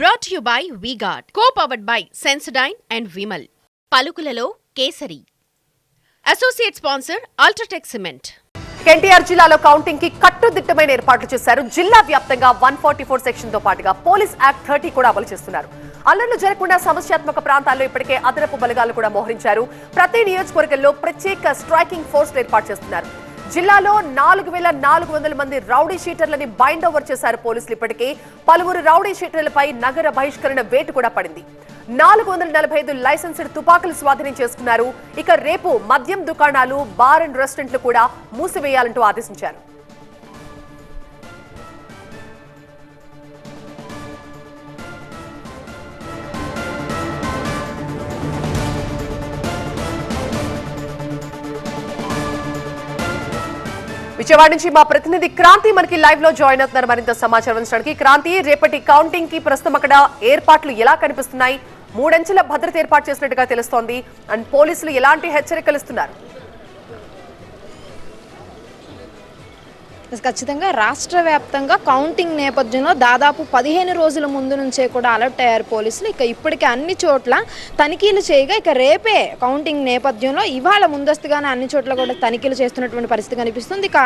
Brought you by VGuard co powered by Sensodyne and Vimal పలుకులలో Kesari. Associate sponsor UltraTech cement NTR జిల్లాలో కౌంటింగ్కి కట్టుదిట్టమైన ఏర్పాట్లు చేశారు. జిల్లా వ్యాప్తంగా వన్ ఫార్టీ ఫోర్ సెక్షన్తో పాటుగా పోలీస్ యాక్ట్ థర్టీ కూడా అమలు చేస్తున్నారు. అల్లర్లు జరగకుండా సమస్యాత్మక ప్రాంతాల్లో ఇప్పటికే అదనపు బలగాలు కూడా మోహరించారు. ప్రతి నియోజకవర్గంలో ప్రత్యేక స్ట్రైకింగ్ ఫోర్స్ ఏర్పాటు చేస్తున్నారు. జిల్లాలో నాలుగు వేల నాలుగు వందల మంది రౌడీ షీటర్లని బైండ్ ఓవర్ చేశారు పోలీసులు ఇప్పటికే. పలువురు రౌడీ షీటర్లపై నగర బహిష్కరణ వేటు కూడా పడింది. నాలుగు వందల నలభై ఐదు లైసెన్స్డ్ తుపాకులు స్వాధీనం చేసుకున్నారు. ఇక రేపు మద్యం దుకాణాలు బార్ అండ్ రెస్టారెంట్లు కూడా మూసివేయాలంటూ ఆదేశించారు. విజయవాడ నుంచి మా ప్రతినిధి క్రాంతి మనకి లైవ్లో జాయిన్ అవుతున్నారు. మరింత సమాచారం అందించడానికి క్రాంతి రేపటి కౌంటింగ్కి ప్రస్తుతం అక్కడ ఏర్పాట్లు ఎలా కనిపిస్తున్నాయి? మూడంచెల భద్రత ఏర్పాటు చేసినట్టుగా తెలుస్తోంది. అండ్ పోలీసులు ఎలాంటి హెచ్చరికలు ఇస్తున్నారు? ఖచ్చితంగా. రాష్ట్ర వ్యాప్తంగా కౌంటింగ్ నేపథ్యంలో దాదాపు పదిహేను రోజుల ముందు నుంచే కూడా అలర్ట్ అయ్యారు పోలీసులు. ఇక ఇప్పటికే అన్ని చోట్ల తనిఖీలు చేయగా ఇక రేపే కౌంటింగ్ నేపథ్యంలో ఇవాళ ముందస్తుగానే అన్ని చోట్ల కూడా తనిఖీలు చేస్తున్నటువంటి పరిస్థితి కనిపిస్తుంది. ఇక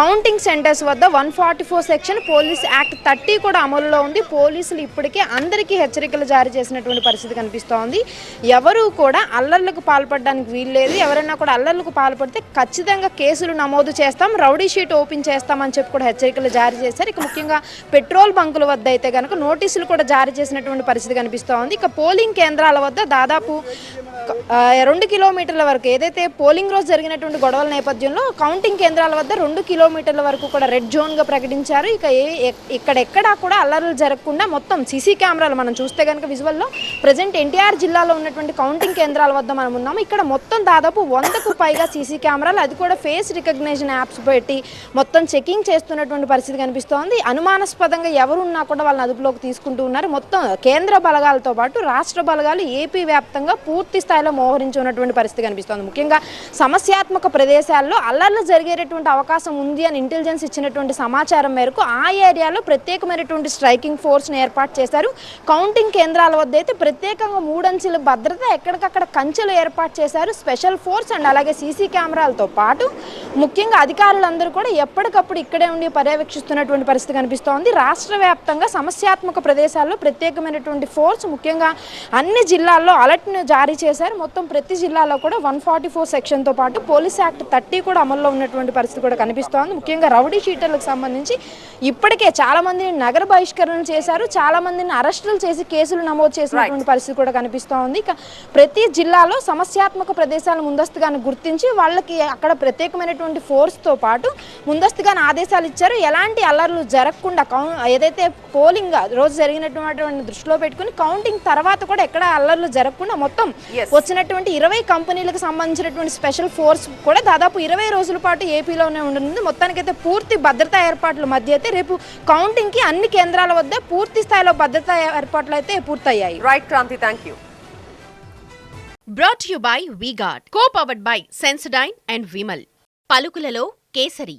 కౌంటింగ్ సెంటర్స్ వద్ద one forty four section police act thirty కూడా అమలులో ఉంది. పోలీసులు ఇప్పటికే అందరికీ హెచ్చరికలు జారీ చేసినటువంటి పరిస్థితి కనిపిస్తోంది. ఎవరు కూడా అల్లర్లకు పాల్పడడానికి వీల్లేదు. ఎవరైనా కూడా అల్లర్లకు పాల్పడితే ఖచ్చితంగా కేసులు నమోదు చేస్తాం. రౌడీ షీట్ ఓపెన్ చేస్తాం. చేస్తామని చెప్పి కూడా హెచ్చరికలు జారీ చేశారు. ఇక ముఖ్యంగా పెట్రోల్ బంకుల వద్ద అయితే కనుక నోటీసులు కూడా జారీ చేసినటువంటి పరిస్థితి కనిపిస్తోంది ఇక పోలింగ్ కేంద్రాల వద్ద దాదాపు రెండు కిలోమీటర్ల వరకు ఏదైతే పోలింగ్ రోజు జరిగినటువంటి గొడవల నేపథ్యంలో కౌంటింగ్ కేంద్రాల వద్ద రెండు కిలోమీటర్ల వరకు కూడా రెడ్ జోన్గా ప్రకటించారు. ఇక ఏ- ఇక్కడెక్కడా కూడా అల్లర్లు జరగకుండా మొత్తం సీసీ కెమెరాలు మనం చూస్తే కనుక విజువల్లో ప్రజెంట్ ఎన్టీఆర్ జిల్లాలో ఉన్నటువంటి కౌంటింగ్ కేంద్రాల వద్ద మనం ఉన్నాము. ఇక్కడ మొత్తం దాదాపు వందకు పైగా సీసీ కెమెరాలు అది కూడా ఫేస్ రికగ్నిషన్ యాప్స్ పెట్టి మొత్తం చెక్ చెకింగ్ చేస్తున్నటువంటి పరిస్థితి కనిపిస్తోంది. అనుమానాస్పదంగా ఎవరున్నా కూడా వాళ్ళని అదుపులోకి తీసుకుంటూ ఉన్నారు. మొత్తం కేంద్ర బలగాలతో పాటు రాష్ట్ర బలగాలు ఏపీ వ్యాప్తంగా పూర్తి స్థాయిలో మోహరించి ఉన్నటువంటి పరిస్థితి కనిపిస్తోంది. ముఖ్యంగా సమస్యాత్మక ప్రదేశాల్లో అల్లర్లు జరిగేటటువంటి అవకాశం ఉంది అని ఇంటెలిజెన్స్ ఇచ్చినటువంటి సమాచారం మేరకు ఆ ఏరియాలో ప్రత్యేకమైనటువంటి స్ట్రైకింగ్ ఫోర్స్ని ఏర్పాటు చేశారు. కౌంటింగ్ కేంద్రాల వద్ద అయితే ప్రత్యేకంగా మూడంచెల భద్రత ఎక్కడికక్కడ కంచెలు ఏర్పాటు చేశారు. స్పెషల్ ఫోర్స్ అండ్ అలాగే సీసీ కెమెరాలతో పాటు ముఖ్యంగా అధికారులందరూ కూడా ఎప్పటికప్పుడు ఇక్కడే ఉండి పర్యవేక్షిస్తున్నటువంటి పరిస్థితి కనిపిస్తోంది. రాష్ట్ర వ్యాప్తంగా సమస్యాత్మక ప్రదేశాల్లో ప్రత్యేకమైనటువంటి ఫోర్స్ ముఖ్యంగా అన్ని జిల్లాల్లో అలర్ట్ను జారీ చేశారు. మొత్తం ప్రతి జిల్లాలో కూడా వన్ ఫార్టీ ఫోర్ సెక్షన్తో పాటు పోలీస్ యాక్ట్ థర్టీ కూడా అమల్లో ఉన్నటువంటి పరిస్థితి కూడా కనిపిస్తోంది. ముఖ్యంగా రౌడీ షీటర్లకు సంబంధించి ఇప్పటికే చాలా మందిని నగర బహిష్కరణ చేశారు. చాలా మందిని అరెస్టులు చేసి కేసులు నమోదు చేసినటువంటి పరిస్థితి కూడా కనిపిస్తోంది. ఇక ప్రతి జిల్లాలో సమస్యాత్మక ప్రదేశాలను ముందస్తుగానే గుర్తించి వాళ్ళకి అక్కడ ప్రత్యేకమైనటువంటి ఫోర్స్తో పాటు ముందస్తుగానే ఆదేశాలు ఇచ్చారు. ఎలాంటి అల్లర్లు జరగకుండా కౌ ఏదైతే పోలింగ్ రోజు జరిగినటువంటి దృష్టిలో పెట్టుకుని కౌంటింగ్ తర్వాత కూడా ఎక్కడ అల్లర్లు జరగకుండా మొత్తం. వచ్చినటువంటి ఇరవై కంపెనీలకు సంబంధించినటువంటి స్పెషల్ ఫోర్స్ కూడా దాదాపు ఇరవై రోజుల పాటు ఏపీలోనే ఉండనుంది. మొత్తానికైతే పూర్తి భద్రతా ఏర్పాట్ల మధ్య అయితే రేపు కౌంటింగ్కి అన్ని కేంద్రాల వద్ద పూర్తి స్థాయిలో భద్రతా ఏర్పాట్లు అయితే పూర్తయ్యాయి. Right Kranthi thank you brought you by VGuard co powered by Sensodyne and Vimal పలుకులలో Kesari.